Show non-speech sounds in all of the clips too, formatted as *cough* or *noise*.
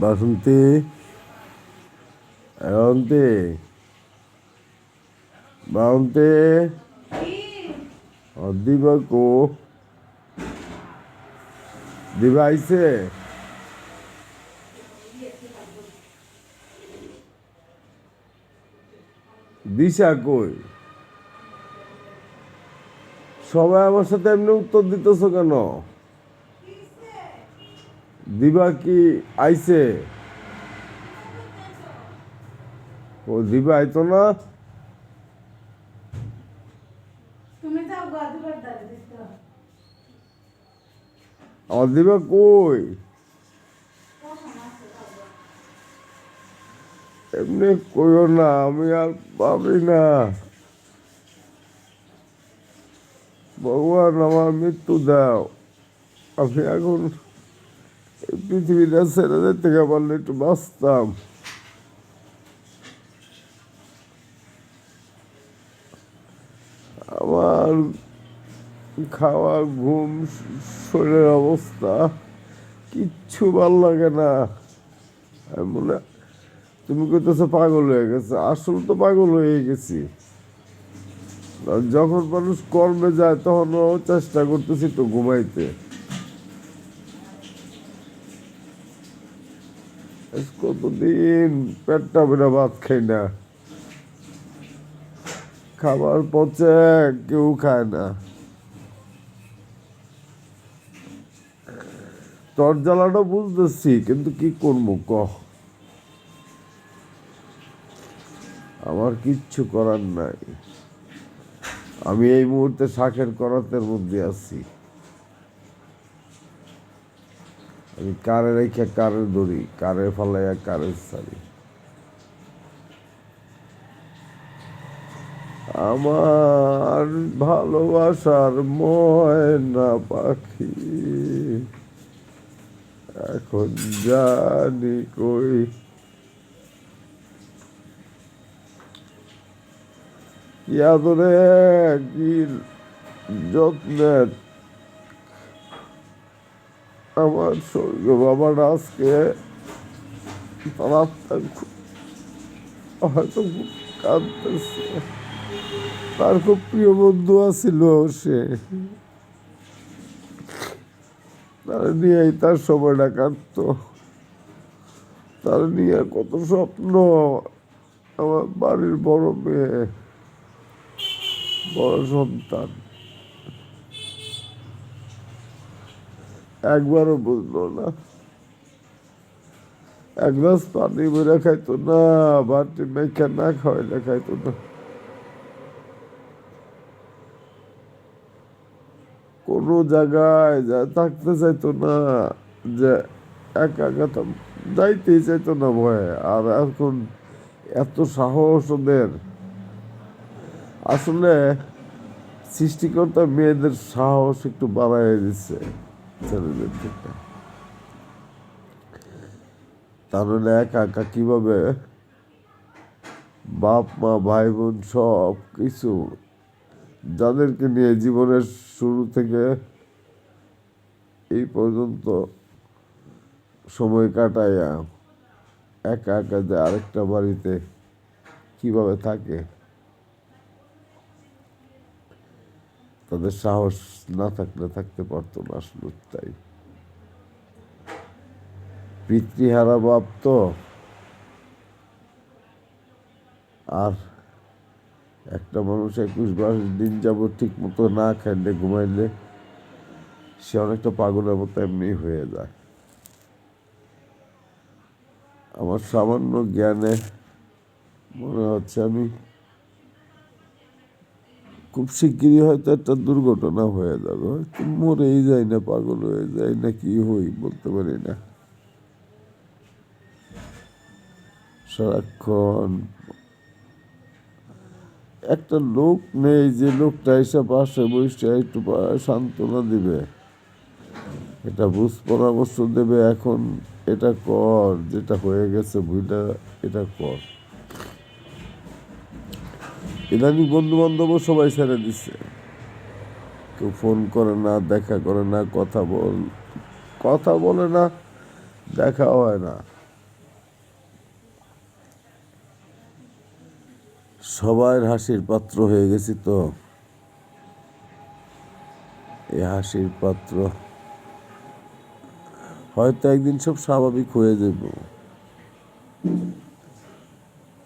বাসন্তী অয়ন্তী বাউন্তে দিবা কো দিবা আইছে দিশা কই? সবাই আমার সাথে এমনি উত্তর দিতেছ কেন? দিবা কি আইছে? ও দিবা আইতো না? আমার দিবা কই? এমনি কইও না আমি আর পারি না। ভগবান আমার মৃত্যু দাও। আমি এখন পৃথিবীটা ছেড়ে যেতে পারলে একটু বাঁচতাম। আমার খাওয়া ঘুম, শরীরের অবস্থা কিচ্ছু ভালো লাগে না। আমি মনে তুমি কইতেছো পাগল হয়ে গেছে। আসল তো পাগল হয়ে গেছি। যখন মানুষ কর্মে যায় তখনও চেষ্টা করতেছি তো ঘুমাইতে। আজ কতদিন পেটটা বেড়া ভাত খাই না। খাবার পচে কেউ খায় না। তোর জ্বালাটা বুঝতেছি, কিন্তু কি করব ক আমার কিচ্ছু করার নাই। আমি এই মুহূর্তে শাকের করাতের মধ্যে আছি আমি কারে রেখে কারে দড়ি কারে ফালাইয়া কারে সারি আমার ভালোবাসার ময়না পাখি, এখন জানি কই। কি আদরে কি যত্নে আমার স্বর্গ বাবার আজকে তার হয়তো কাঁদতেছে। তার খুব প্রিয় বন্ধু আছিল সে। তার নিয়েই তার সময়টা কাটত। তার নিয়ে কত স্বপ্ন। আমার বাড়ির বড় মেয়ে, বড় সন্তান। একবারও বুঝলো না। এক গ্লাস পানি বেড়ে খাইতো না বাটি মেখে না খাওয়াইলে খাইতো না। কোনো জায়গায় যা থাকতে চাইতো না, যে একা তো যাইতেই চাইতো না ভয়ে। আর এখন এত সাহস ওদের। আসলে সৃষ্টিকর্তা মেয়েদের সাহস একটু বাড়াই দিচ্ছে। ছেলেদের তাহলে একা একা কীভাবে বাপ, মা, ভাই, বোন সব কিছু যাদেরকে নিয়ে জীবনের শুরু থেকে এই পর্যন্ত সময় কাটাইয়া একা একা যে আরেকটা বাড়িতে কীভাবে থাকে? তাদের সাহস না থাকলে থাকতে পারতো না আসলে তাই। পিতৃহারা বাপ তো। আর একটা মানুষ একুশ বাইশ দিন যাব ঠিক মতো না খাইলে ঘুমাইলে, সে অনেকটা পাগলের মতো এমনি হয়ে যায়। আমার সামান্য জ্ঞানে মনে হচ্ছে আমি খুব শিগগিরই হয়তো একটা দুর্ঘটনা হয়ে যাবে। হয়তো মরেই যায় না, পাগল হয়ে যায় না, কি হই বলতে পারি না। সারাক্ষণ একটা লোক নেই যে লোকটা এসে পাশে বসে একটু সান্ত্বনা দিবে। এটা বুঝ পরামর্শ দেবে এখন। এটা কর, যেটা হয়ে গেছে ভুইটা এটা কর। ইদানিং বন্ধু বান্ধবও সবাই ছেড়ে দিচ্ছে কেউ ফোন করে না, দেখা করে না, কথা বল, কথা বলে না, দেখা হয় না। সবাই হাসির পাত্র হয়ে গেছি তো। এই হাসির পাত্র হয়তো একদিন সব স্বাভাবিক হয়ে যাব।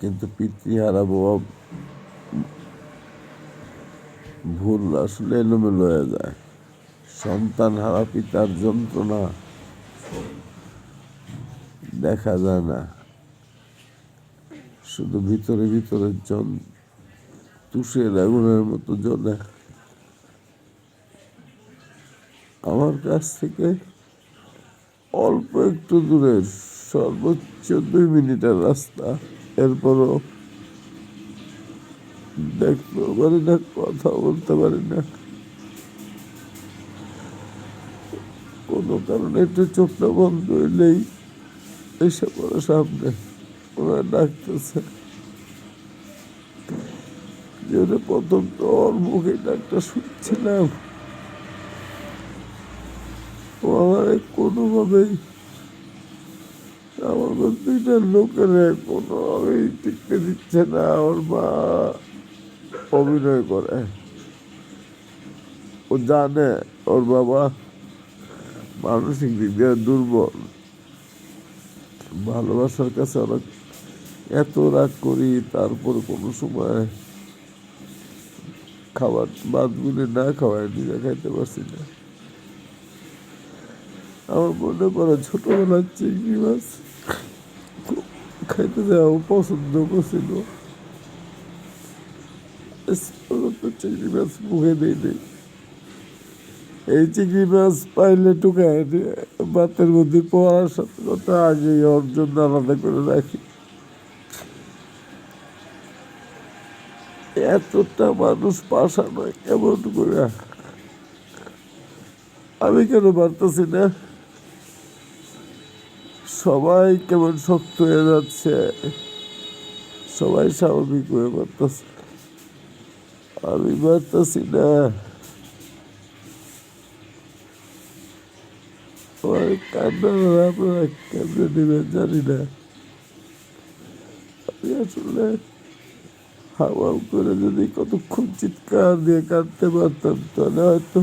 কিন্তু পিতৃহারা বাবা ভুল আসলে এলোমেলো হয়ে যায়। সন্তান হারা পিতার যন্ত্রণা দেখা যায় না। শুধু ভিতরে ভিতরে জন তুষের আগুনের মতো জ্বলে। আমার কাছ থেকে অল্প একটু দূরে সর্বোচ্চ দুই মিনিটের রাস্তা। এরপরও দেখতেও পারি না কথা বলতে পারি না কোনো কারণে একটু চোখটা বন্ধ হইলেই এসে পড়ে সামনে ওরা ডাকতেছে প্রথম তো ওর মুখে ডাকটা শুনছিলাম ও আমার কোনোভাবেই আমার দুইটা লোকের কোনোভাবেই টিকতে দিচ্ছে না ওর মা অভিনয় করে। ও জানে ওর বাবা মানসিক দিক দিয়ে দুর্বল। ভালোবাসার কাছে অনেক এত রাগ করি, তারপর কোনো সময় খাবার বাদগুলি না খাওয়ায় নিজে খাইতে পারছি না। আমার মনে পড়ে ছোটবেলার চিংড়ি মাছ খাইতে যাও পছন্দ করছিল। চিংড়ি মাছ মুখে দেই। নেই এই চিংড়ি মাছ পাইলে টুকায় ভাতের মধ্যে পড়ার সাথে সাথে আগে ওর আলাদা করে রাখি। এতটা মানুষ পাশা নয় কেমন করে। আমি কেন পারতেছি না? সবাই কেমন শক্ত হয়ে যাচ্ছে, সবাই স্বাভাবিক হয়ে পারতেছে আমি পারতেছি না আমার কেমনে নেবেন জানি আমি আসলে হাওয়া করে যদি কতক্ষণ চিৎকার দিয়ে কাঁদতে পারতাম তাহলে হয়তো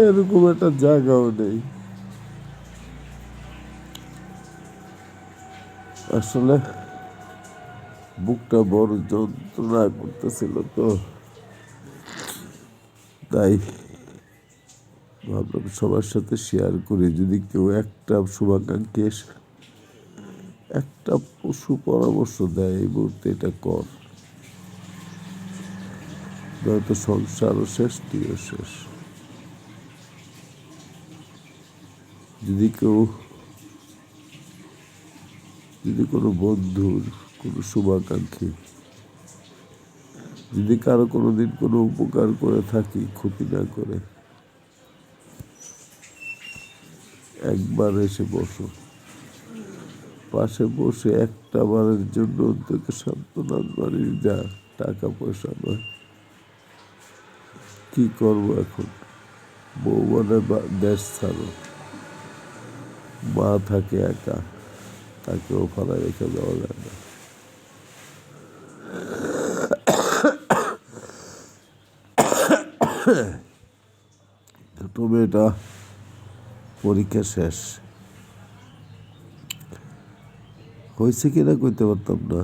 এরকম একটা জায়গাও নেই আসলে বুকটা বড় যন্ত্রণায় পড়তেছিল তো। তাই ভাবলাম সবার সাথে শেয়ার করে। যদি কেউ একটা শুভাকাঙ্ক্ষী একটা পশু পরামর্শ দেয় এই মুহূর্তে এটা কর। নয়তো সংসারও শেষ তুইও শেষ। যদি কেউ, যদি কোনো বন্ধুর কোনো শুভাকাঙ্ক্ষী। যদি কারও কোনো দিন কোনো উপকার করে থাকি, ক্ষতি না করে, একবার এসে বসো। পাশে বসে একটা বারের জন্য অন্তত সান্ত্বনাথ বাড়ির যা, টাকা পয়সা নয়। কি করব এখন? বউ মানে দেশ ছাড়ো। মা থাকে একা, তাকেও ফালা রেখে দেওয়া যায় না। *coughs* ছোট মেয়েটা পরীক্ষা শেষ। হয়েছে কিনা কইতে পারতাম না।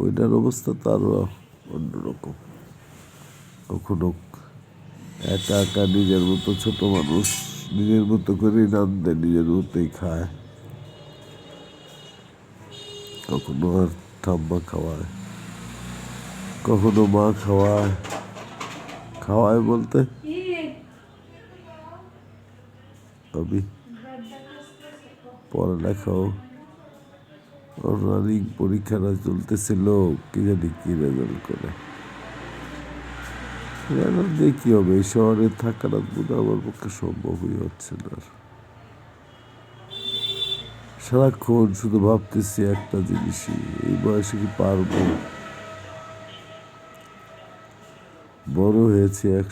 ওইটার অবস্থা তো আরও অন্যরকম। কখনো একা একা নিজের মতো ছোট মানুষ নিজের মতো করেই নাম দেয় নিজের মতোই খায়। কখনো আর ঠাম্মা খাওয়ায়, কখনো মা খাওয়ায়। খাওয়ায় বলতে? আমি পড়ালেখাও রানিং পরীক্ষাটা চলতেছিল, কি জানি কি রেজাল্ট করে। রেজাল্ট দিয়ে কি হবে, এই শহরে থাকাটা বোধ আমার পক্ষে সম্ভব হয়ে হচ্ছে না। সারাক্ষণ শুধু ভাবতেছি একটা জিনিসই, এই বয়সে কি পারব? বড় হয়েছে এক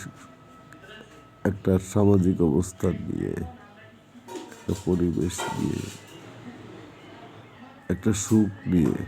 একটা সামাজিক অবস্থান নিয়ে একটা পরিবেশ নিয়ে একটা সুখ নিয়ে।